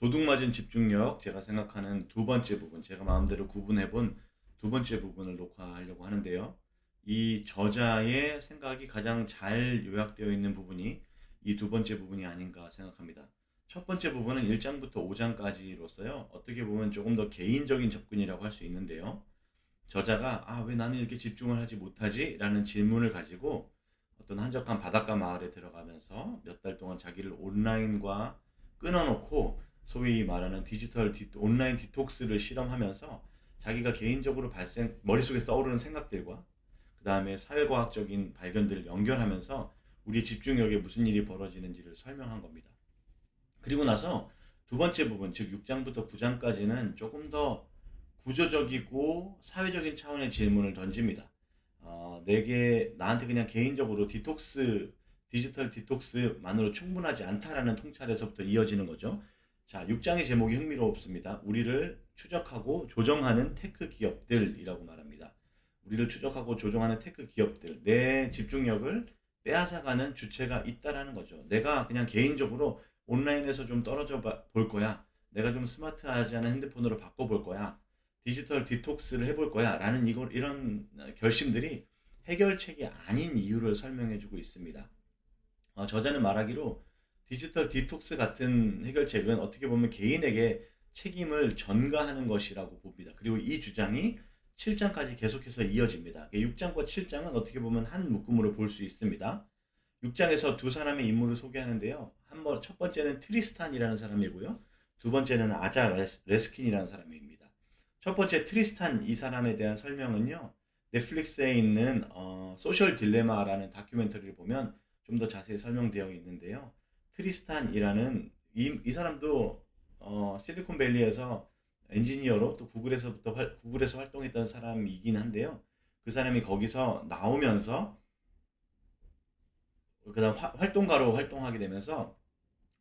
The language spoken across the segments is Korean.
도둑 맞은 집중력 제가 생각하는 두 번째 부분 제가 마음대로 구분해 본 두 번째 부분을 녹화하려고 하는데요. 이 저자의 생각이 가장 잘 요약되어 있는 부분이 이 두 번째 부분이 아닌가 생각합니다. 첫 번째 부분은 1장부터 5장까지로서요. 어떻게 보면 조금 더 개인적인 접근이라고 할 수 있는데요. 저자가 아, 왜 나는 이렇게 집중을 하지 못하지? 라는 질문을 가지고 어떤 한적한 바닷가 마을에 들어가면서 몇 달 동안 자기를 온라인과 끊어놓고 소위 말하는 디지털 디, 온라인 디톡스를 실험하면서 자기가 개인적으로 발생 머릿속에 떠오르는 생각들과 그 다음에 사회과학적인 발견들을 연결하면서 우리 집중력에 무슨 일이 벌어지는지를 설명한 겁니다. 그리고 나서 두 번째 부분, 즉 6장부터 9장까지는 조금 더 구조적이고 사회적인 차원의 질문을 던집니다. 어, 내게 나한테 그냥 개인적으로 디톡스 디지털 디톡스만으로 충분하지 않다라는 통찰에서부터 이어지는 거죠. 자, 6장의 제목이 흥미롭습니다. 우리를 추적하고 조정하는 테크 기업들이라고 말합니다. 우리를 추적하고 조정하는 테크 기업들, 내 집중력을 빼앗아가는 주체가 있다라는 거죠. 내가 그냥 개인적으로 온라인에서 좀 떨어져 봐- 볼 거야. 내가 좀 스마트하지 않은 핸드폰으로 바꿔볼 거야. 디지털 디톡스를 해볼 거야. 라는 이걸, 이런 결심들이 해결책이 아닌 이유를 설명해주고 있습니다. 어, 저자는 말하기로 디지털 디톡스 같은 해결책은 어떻게 보면 개인에게 책임을 전가하는 것이라고 봅니다. 그리고 이 주장이 7장까지 계속해서 이어집니다. 6장과 7장은 어떻게 보면 한 묶음으로 볼 수 있습니다. 6장에서 두 사람의 인물을 소개하는데요. 한 번, 첫 번째는 트리스탄이라는 사람이고요. 두 번째는 아자 레스- 레스킨이라는 사람입니다. 첫 번째 트리스탄 이 사람에 대한 설명은요. 넷플릭스에 있는 어, 소셜 딜레마라는 다큐멘터리를 보면 좀 더 자세히 설명되어 있는데요. 트리스탄이라는 이, 이 사람도 어, 실리콘밸리에서 엔지니어로 또 구글에서부터 활, 구글에서 활동했던 사람이긴 한데요. 그 사람이 거기서 나오면서 그다음 화- 활동가로 활동하게 되면서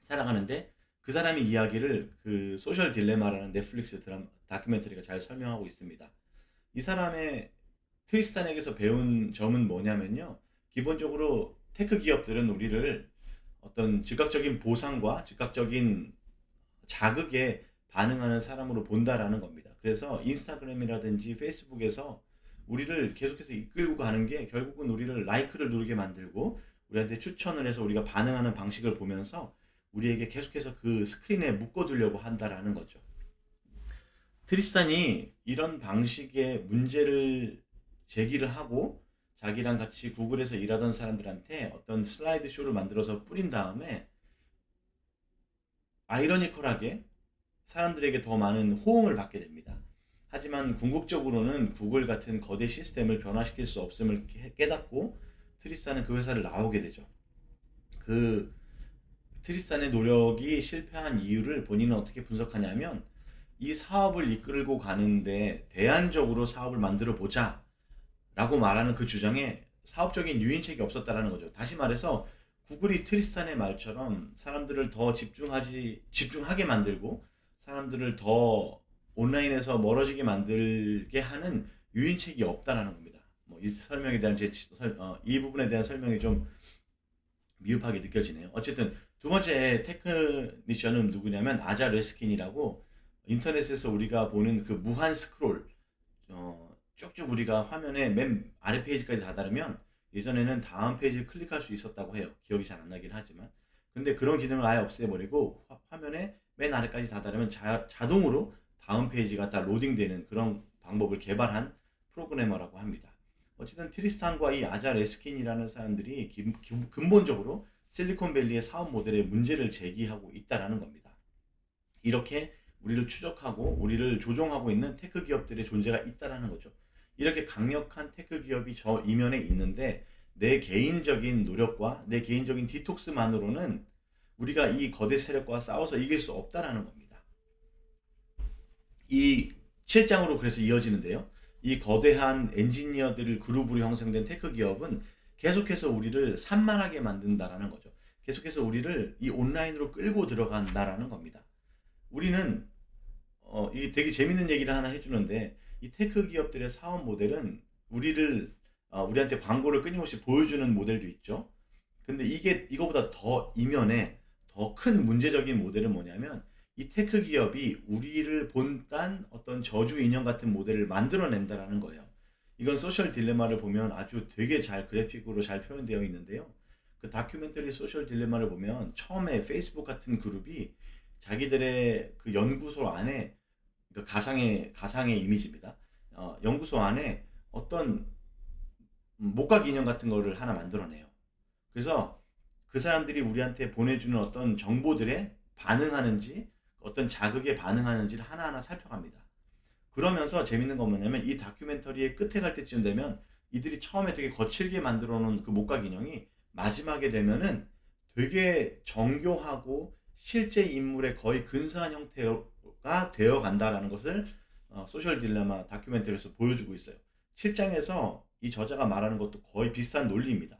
살아가는데 그 사람의 이야기를 그 소셜 딜레마라는 넷플릭스 드라마 다큐멘터리가 잘 설명하고 있습니다. 이 사람의 트리스탄에게서 배운 점은 뭐냐면요. 기본적으로 테크 기업들은 우리를 어떤 즉각적인 보상과 즉각적인 자극에 반응하는 사람으로 본다라는 겁니다. 그래서 인스타그램이라든지 페이스북에서 우리를 계속해서 이끌고 가는 게 결국은 우리를 라이크를 누르게 만들고 우리한테 추천을 해서 우리가 반응하는 방식을 보면서 우리에게 계속해서 그 스크린에 묶어두려고 한다라는 거죠. 트리스탄이 이런 방식의 문제를 제기를 하고 자기랑 같이 구글에서 일하던 사람들한테 어떤 슬라이드 쇼를 만들어서 뿌린 다음에 아이러니컬하게 사람들에게 더 많은 호응을 받게 됩니다. 하지만 궁극적으로는 구글 같은 거대 시스템을 변화시킬 수 없음을 깨- 깨닫고 트리스탄은 그 회사를 나오게 되죠. 그 트리스탄의 노력이 실패한 이유를 본인은 어떻게 분석하냐면 이 사업을 이끌고 가는데 대안적으로 사업을 만들어 보자 라고 말하는 그 주장에 사업적인 유인책이 없었다라는 거죠. 다시 말해서 구글이 트리스탄의 말처럼 사람들을 더 집중하지 집중하게 만들고 사람들을 더 온라인에서 멀어지게 만들게 하는 유인책이 없다라는 겁니다. 뭐 이 설명에 대한 제 어, 이 부분에 대한 설명이 좀 미흡하게 느껴지네요. 어쨌든 두 번째 테크니션은 누구냐면 아자 레스킨이라고 인터넷에서 우리가 보는 그 무한 스크롤 어, 쭉쭉 우리가 화면에 맨 아래 페이지까지 다다르면 예전에는 다음 페이지를 클릭할 수 있었다고 해요. 기억이 잘 안 나긴 하지만. 근데 그런 기능을 아예 없애버리고 화, 화면에 맨 아래까지 다다르면 자, 자동으로 다음 페이지가 다 로딩되는 그런 방법을 개발한 프로그래머라고 합니다. 어쨌든 트리스탄과 이 아자 레스킨이라는 사람들이 기, 기, 근본적으로 실리콘밸리의 사업 모델에 문제를 제기하고 있다라는 겁니다. 이렇게 우리를 추적하고 우리를 조종하고 있는 테크 기업들의 존재가 있다라는 거죠. 이렇게 강력한 테크 기업이 저 이면에 있는데 내 개인적인 노력과 내 개인적인 디톡스만으로는 우리가 이 거대 세력과 싸워서 이길 수 없다라는 겁니다. 이 7장으로 그래서 이어지는데요. 이 거대한 엔지니어들 그룹으로 형성된 테크 기업은 계속해서 우리를 산만하게 만든다라는 거죠. 계속해서 우리를 이 온라인으로 끌고 들어간다라는 겁니다. 우리는 어, 이 되게 재밌는 얘기를 하나 해주는데 이 테크 기업들의 사업 모델은 우리를 어, 우리한테 광고를 끊임없이 보여주는 모델도 있죠. 근데 이게 이거보다 더 이면에 더 큰 문제적인 모델은 뭐냐면 이 테크 기업이 우리를 본딴 어떤 저주 인형 같은 모델을 만들어낸다라는 거예요. 이건 소셜 딜레마를 보면 아주 되게 잘 그래픽으로 잘 표현되어 있는데요. 그 다큐멘터리 소셜 딜레마를 보면 처음에 페이스북 같은 그룹이 자기들의 그 연구소 안에 그 가상의 가상의 이미지입니다. 어, 연구소 안에 어떤 목각 인형 같은 거를 하나 만들어내요. 그래서 그 사람들이 우리한테 보내주는 어떤 정보들에 반응하는지 어떤 자극에 반응하는지를 하나하나 살펴갑니다. 그러면서 재밌는 건 뭐냐면 이 다큐멘터리의 끝에 갈 때쯤 되면 이들이 처음에 되게 거칠게 만들어 놓은 그 목각 인형이 마지막에 되면은 되게 정교하고 실제 인물에 거의 근사한 형태 가 되어 간다라는 것을 어, 소셜 딜레마 다큐멘터리에서 보여주고 있어요. 7장에서 이 저자가 말하는 것도 거의 비슷한 논리입니다.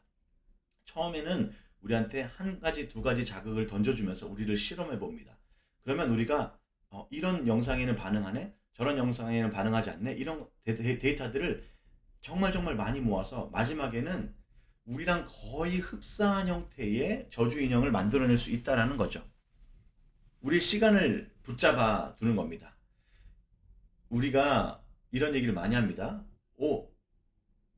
처음에는 우리한테 한 가지, 두 가지 자극을 던져주면서 우리를 실험해 봅니다. 그러면 우리가 어, 이런 영상에는 반응하네, 저런 영상에는 반응하지 않네, 이런 데- 데이터들을 정말 정말 많이 모아서 마지막에는 우리랑 거의 흡사한 형태의 저주 인형을 만들어낼 수 있다라는 거죠. 우리 시간을 붙잡아 두는 겁니다. 우리가 이런 얘기를 많이 합니다. 오,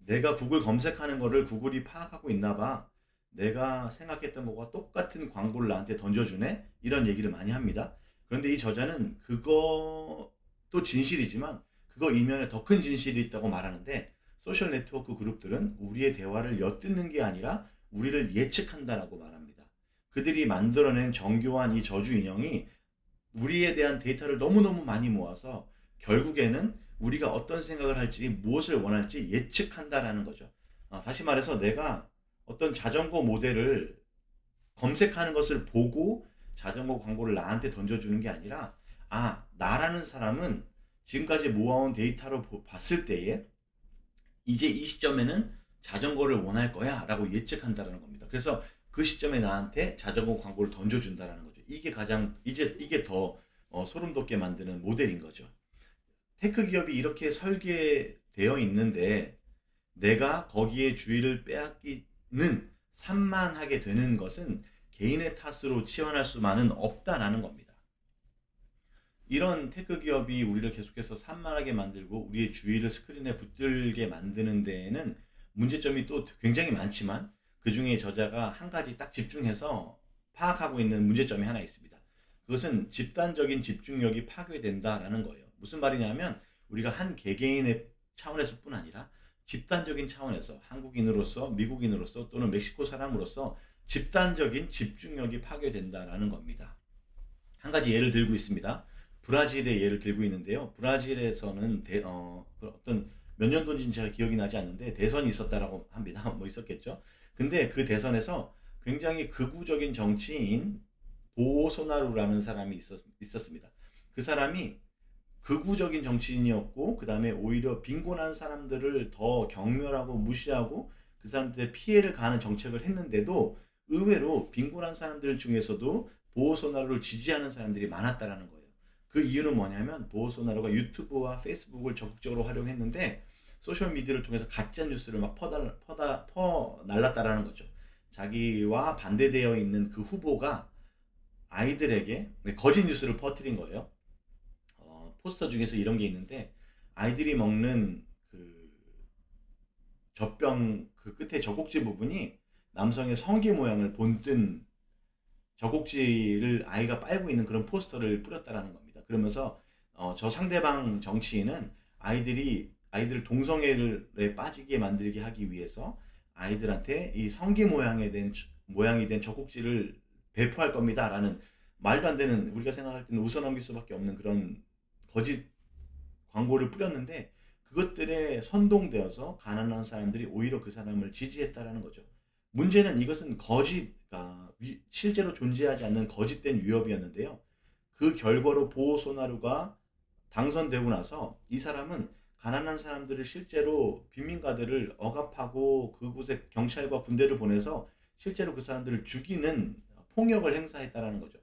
내가 구글 검색하는 거를 구글이 파악하고 있나 봐. 내가 생각했던 것과 똑같은 광고를 나한테 던져주네? 이런 얘기를 많이 합니다. 그런데 이 저자는 그것도 진실이지만 그거 이면에 더 큰 진실이 있다고 말하는데 소셜 네트워크 그룹들은 우리의 대화를 엿듣는 게 아니라 우리를 예측한다라고 말합니다. 그들이 만들어낸 정교한 이 저주 인형이 우리에 대한 데이터를 너무너무 많이 모아서 결국에는 우리가 어떤 생각을 할지 무엇을 원할지 예측한다라는 거죠. 아, 다시 말해서 내가 어떤 자전거 모델을 검색하는 것을 보고 자전거 광고를 나한테 던져주는 게 아니라 아 나라는 사람은 지금까지 모아온 데이터로 보- 봤을 때에 이제 이 시점에는 자전거를 원할 거야 라고 예측한다는 겁니다. 그래서 그 시점에 나한테 자전거 광고를 던져준다는 거죠. 이게 가장 이제 이게 더 어, 소름 돋게 만드는 모델인 거죠. 테크 기업이 이렇게 설계되어 있는데 내가 거기에 주의를 빼앗기는 산만하게 되는 것은 개인의 탓으로 치환할 수만은 없다라는 겁니다. 이런 테크 기업이 우리를 계속해서 산만하게 만들고 우리의 주의를 스크린에 붙들게 만드는 데에는 문제점이 또 굉장히 많지만 그 중에 저자가 한 가지 딱 집중해서 파악하고 있는 문제점이 하나 있습니다. 그것은 집단적인 집중력이 파괴된다라는 거예요. 무슨 말이냐면 우리가 한 개개인의 차원에서뿐 아니라 집단적인 차원에서 한국인으로서 미국인으로서 또는 멕시코 사람으로서 집단적인 집중력이 파괴된다라는 겁니다. 한 가지 예를 들고 있습니다. 브라질의 예를 들고 있는데요. 브라질에서는 대, 어, 그 어떤 몇 년도인지는 제가 기억이 나지 않는데 대선이 있었다라고 합니다. 뭐 있었겠죠. 근데 그 대선에서 굉장히 극우적인 정치인 보소나루라는 사람이 있었, 있었습니다. 그 사람이 극우적인 정치인이었고 그 다음에 오히려 빈곤한 사람들을 더 경멸하고 무시하고 그 사람들의 피해를 가하는 정책을 했는데도 의외로 빈곤한 사람들 중에서도 보호소나루를 지지하는 사람들이 많았다라는 거예요. 그 이유는 뭐냐면 보호소나루가 유튜브와 페이스북을 적극적으로 활용했는데 소셜 미디어를 통해서 가짜 뉴스를 막 퍼달, 퍼다, 퍼 날랐다라는 거죠. 자기와 반대되어 있는 그 후보가 아이들에게 네, 거짓 뉴스를 퍼뜨린 거예요. 어, 포스터 중에서 이런 게 있는데 아이들이 먹는 그 젖병 그 끝에 젖꼭지 부분이 남성의 성기 모양을 본뜬 젖꼭지를 아이가 빨고 있는 그런 포스터를 뿌렸다라는 겁니다. 그러면서 어, 저 상대방 정치인은 아이들이 아이들 동성애에 빠지게 만들게 하기 위해서 아이들한테 이 성기 모양에 된 모양이 된 젖꼭지를 배포할 겁니다라는 말도 안 되는 우리가 생각할 때는 웃어넘길 수밖에 없는 그런 거짓 광고를 뿌렸는데 그것들에 선동되어서 가난한 사람들이 오히려 그 사람을 지지했다라는 거죠. 문제는 이것은 거짓, 아, 위- 실제로 존재하지 않는 거짓된 위협이었는데요. 그 결과로 보호소나루가 당선되고 나서 이 사람은 가난한 사람들을 실제로 빈민가들을 억압하고 그곳에 경찰과 군대를 보내서 실제로 그 사람들을 죽이는 폭력을 행사했다라는 거죠.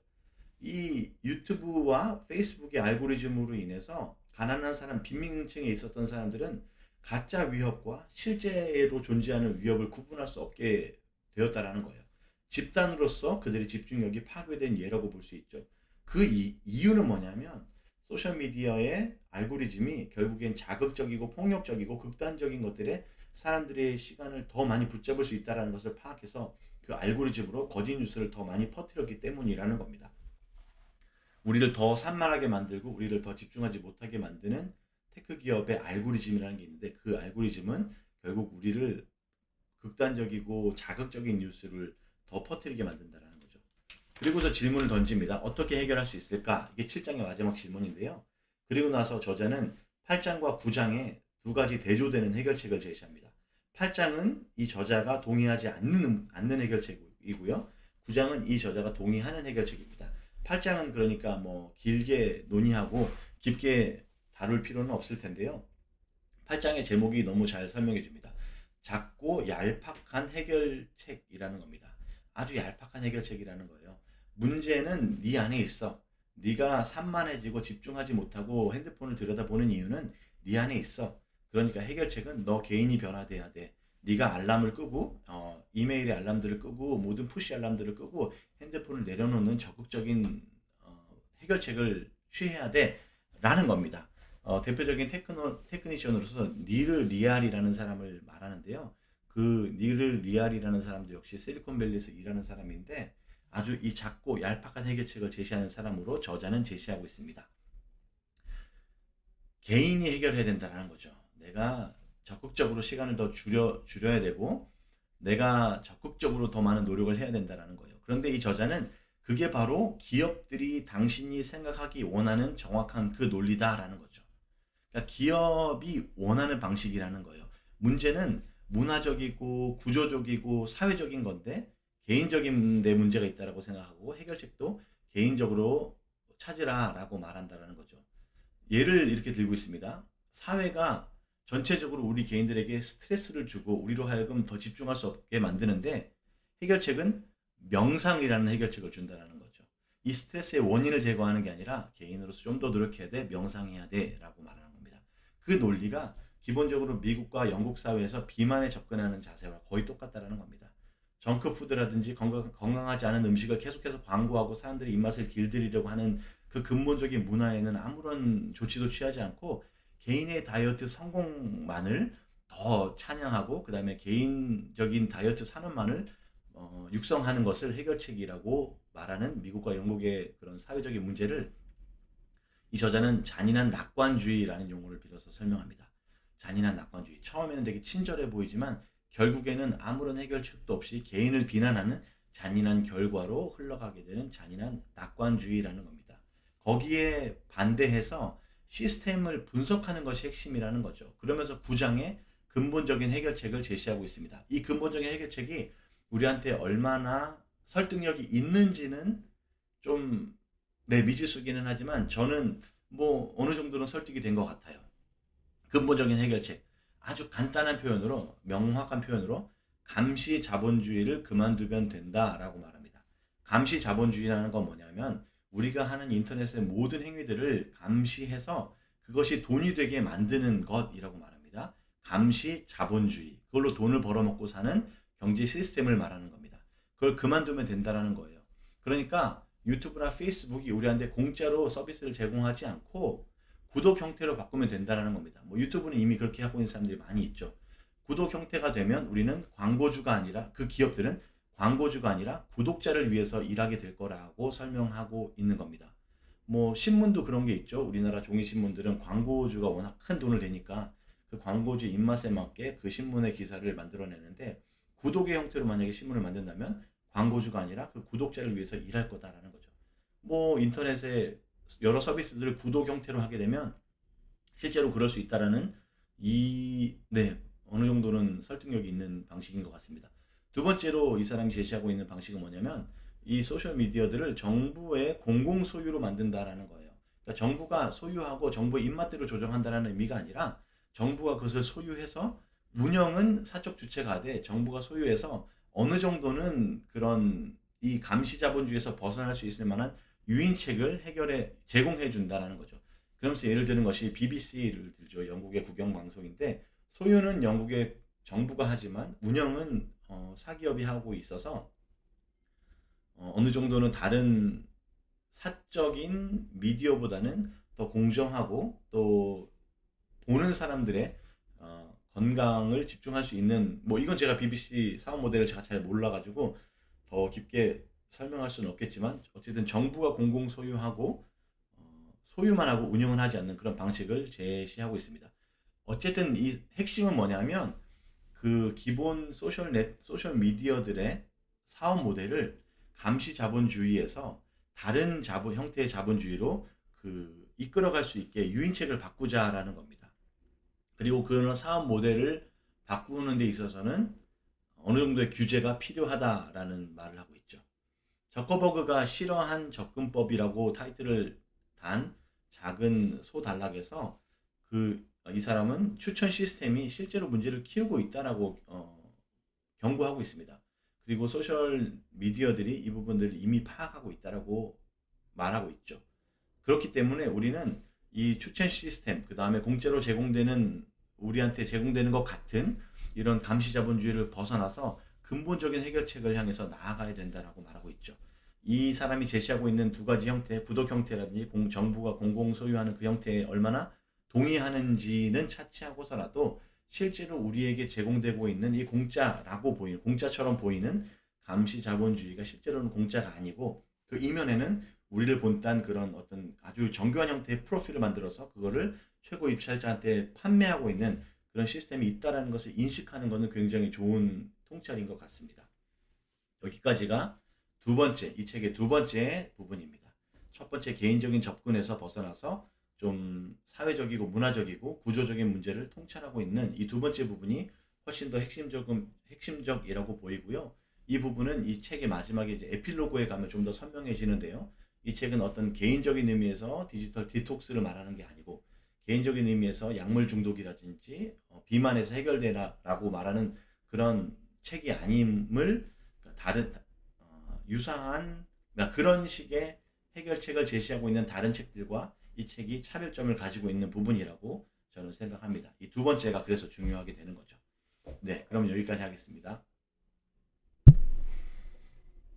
이 유튜브와 페이스북의 알고리즘으로 인해서 가난한 사람, 빈민층에 있었던 사람들은 가짜 위협과 실제로 존재하는 위협을 구분할 수 없게 되었다라는 거예요. 집단으로서 그들의 집중력이 파괴된 예라고 볼 수 있죠. 그 이, 이유는 뭐냐면 소셜 미디어의 알고리즘이 결국엔 자극적이고 폭력적이고 극단적인 것들에 사람들의 시간을 더 많이 붙잡을 수 있다는 것을 파악해서 그 알고리즘으로 거짓 뉴스를 더 많이 퍼뜨렸기 때문이라는 겁니다. 우리를 더 산만하게 만들고 우리를 더 집중하지 못하게 만드는 테크 기업의 알고리즘이라는 게 있는데 그 알고리즘은 결국 우리를 극단적이고 자극적인 뉴스를 더 퍼뜨리게 만든다는. 그리고서 질문을 던집니다. 어떻게 해결할 수 있을까? 이게 7장의 마지막 질문인데요. 그리고 나서 저자는 8장과 9장에 두 가지 대조되는 해결책을 제시합니다. 8장은 이 저자가 동의하지 않는, 않는 해결책이고요. 9장은 이 저자가 동의하는 해결책입니다. 8장은 그러니까 뭐 길게 논의하고 깊게 다룰 필요는 없을 텐데요. 8장의 제목이 너무 잘 설명해 줍니다. 작고 얄팍한 해결책이라는 겁니다. 아주 얄팍한 해결책이라는 거예요. 문제는 네 안에 있어. 네가 산만해지고 집중하지 못하고 핸드폰을 들여다보는 이유는 네 안에 있어. 그러니까 해결책은 너 개인이 변화돼야 돼. 네가 알람을 끄고 어, 이메일의 알람들을 끄고 모든 푸시 알람들을 끄고 핸드폰을 내려놓는 적극적인 어, 해결책을 취해야 돼라는 겁니다. 어, 대표적인 테크노, 테크니션으로서 니르 리알이라는 사람을 말하는데요. 그 니르 리알이라는 사람도 역시 실리콘밸리에서 일하는 사람인데 아주 이 작고 얄팍한 해결책을 제시하는 사람으로 저자는 제시하고 있습니다. 개인이 해결해야 된다는 거죠. 내가 적극적으로 시간을 더 줄여 줄여야 되고 내가 적극적으로 더 많은 노력을 해야 된다는 거예요. 그런데 이 저자는 그게 바로 기업들이 당신이 생각하기 원하는 정확한 그 논리다라는 거죠. 그러니까 기업이 원하는 방식이라는 거예요. 문제는 문화적이고 구조적이고 사회적인 건데 개인적인 데 문제가 있다라고 생각하고 해결책도 개인적으로 찾으라라고 말한다라는 거죠. 예를 이렇게 들고 있습니다. 사회가 전체적으로 우리 개인들에게 스트레스를 주고 우리로 하여금 더 집중할 수 없게 만드는데 해결책은 명상이라는 해결책을 준다는 거죠. 이 스트레스의 원인을 제거하는 게 아니라 개인으로서 좀 더 노력해야 돼, 명상해야 돼라고 말하는 겁니다. 그 논리가 기본적으로 미국과 영국 사회에서 비만에 접근하는 자세와 거의 똑같다라는 겁니다. 정크푸드라든지 건강, 건강하지 않은 음식을 계속해서 광고하고 사람들이 입맛을 길들이려고 하는 그 근본적인 문화에는 아무런 조치도 취하지 않고 개인의 다이어트 성공만을 더 찬양하고 그 다음에 개인적인 다이어트 산업만을 어, 육성하는 것을 해결책이라고 말하는 미국과 영국의 그런 사회적인 문제를 이 저자는 잔인한 낙관주의라는 용어를 빌어서 설명합니다. 잔인한 낙관주의. 처음에는 되게 친절해 보이지만 결국에는 아무런 해결책도 없이 개인을 비난하는 잔인한 결과로 흘러가게 되는 잔인한 낙관주의라는 겁니다. 거기에 반대해서 시스템을 분석하는 것이 핵심이라는 거죠. 그러면서 9장에 근본적인 해결책을 제시하고 있습니다. 이 근본적인 해결책이 우리한테 얼마나 설득력이 있는지는 좀 네, 미지수기는 하지만 저는 뭐 어느 정도는 설득이 된 것 같아요. 근본적인 해결책. 아주 간단한 표현으로 명확한 표현으로 감시 자본주의를 그만두면 된다라고 말합니다. 감시 자본주의라는 건 뭐냐면 우리가 하는 인터넷의 모든 행위들을 감시해서 그것이 돈이 되게 만드는 것이라고 말합니다. 감시 자본주의. 그걸로 돈을 벌어먹고 사는 경제 시스템을 말하는 겁니다. 그걸 그만두면 된다라는 거예요. 그러니까 유튜브나 페이스북이 우리한테 공짜로 서비스를 제공하지 않고 구독 형태로 바꾸면 된다라는 겁니다. 뭐 유튜브는 이미 그렇게 하고 있는 사람들이 많이 있죠. 구독 형태가 되면 우리는 광고주가 아니라 그 기업들은 광고주가 아니라 구독자를 위해서 일하게 될 거라고 설명하고 있는 겁니다. 뭐 신문도 그런 게 있죠. 우리나라 종이 신문들은 광고주가 워낙 큰 돈을 내니까 그 광고주 입맛에 맞게 그 신문의 기사를 만들어내는데 구독의 형태로 만약에 신문을 만든다면 광고주가 아니라 그 구독자를 위해서 일할 거다라는 거죠. 뭐 인터넷에 여러 서비스들을 구독 형태로 하게 되면 실제로 그럴 수 있다라는 이, 네, 어느 정도는 설득력이 있는 방식인 것 같습니다. 두 번째로 이 사람이 제시하고 있는 방식은 뭐냐면 이 소셜 미디어들을 정부의 공공 소유로 만든다라는 거예요. 그러니까 정부가 소유하고 정부의 입맛대로 조정한다는 의미가 아니라 정부가 그것을 소유해서 운영은 사적 주체가 돼 정부가 소유해서 어느 정도는 그런 이 감시 자본주의에서 벗어날 수 있을 만한 유인책을 해결해 제공해 준다라는 거죠. 그러면서 예를 드는 것이 BBC를 들죠. 영국의 국영 방송인데 소유는 영국의 정부가 하지만 운영은 어, 사기업이 하고 있어서 어, 느 정도는 다른 사적인 미디어보다는 더 공정하고 또 보는 사람들의 어, 건강을 집중할 수 있는 뭐 이건 제가 BBC 사업 모델을 제가 잘 몰라가지고 더 깊게 설명할 수는 없겠지만 어쨌든 정부가 공공 소유하고 어, 소유만 하고 운영은 하지 않는 그런 방식을 제시하고 있습니다. 어쨌든 이 핵심은 뭐냐면 그 기본 소셜 넷 소셜 미디어들의 사업 모델을 감시 자본주의에서 다른 자본 형태의 자본주의로 그 이끌어갈 수 있게 유인책을 바꾸자라는 겁니다. 그리고 그런 사업 모델을 바꾸는 데 있어서는 어느 정도의 규제가 필요하다라는 말을 하고 있죠. 저커버그가 싫어한 접근법이라고 타이틀을 단 작은 소단락에서 그 이 사람은 추천 시스템이 실제로 문제를 키우고 있다라고 어, 경고하고 있습니다. 그리고 소셜 미디어들이 이 부분들을 이미 파악하고 있다라고 말하고 있죠. 그렇기 때문에 우리는 이 추천 시스템, 그 다음에 공짜로 제공되는 우리한테 제공되는 것 같은 이런 감시 자본주의를 벗어나서 근본적인 해결책을 향해서 나아가야 된다라고 말하고 있죠. 이 사람이 제시하고 있는 두 가지 형태, 부독 형태라든지 공, 정부가 공공 소유하는 그 형태에 얼마나 동의하는지는 차치하고서라도 실제로 우리에게 제공되고 있는 이 공짜라고 보이는, 공짜처럼 보이는 감시 자본주의가 실제로는 공짜가 아니고 그 이면에는 우리를 본딴 그런 어떤 아주 정교한 형태의 프로필을 만들어서 그거를 최고 입찰자한테 판매하고 있는 그런 시스템이 있다라는 것을 인식하는 것은 굉장히 좋은 통찰인 것 같습니다. 여기까지가 두 번째, 이 책의 두 번째 부분입니다. 첫 번째 개인적인 접근에서 벗어나서 좀 사회적이고 문화적이고 구조적인 문제를 통찰하고 있는 이 두 번째 부분이 훨씬 더 핵심적, 핵심적이라고 보이고요. 이 부분은 이 책의 마지막에 이제 에필로그에 가면 좀 더 선명해지는데요. 이 책은 어떤 개인적인 의미에서 디지털 디톡스를 말하는 게 아니고 개인적인 의미에서 약물 중독이라든지 어, 비만에서 해결되라라고 말하는 그런 책이 아님을 그러니까 다른 어, 유사한 그러니까 그런 식의 해결책을 제시하고 있는 다른 책들과 이 책이 차별점을 가지고 있는 부분이라고 저는 생각합니다. 이 두 번째가 그래서 중요하게 되는 거죠. 네, 그럼 여기까지 하겠습니다.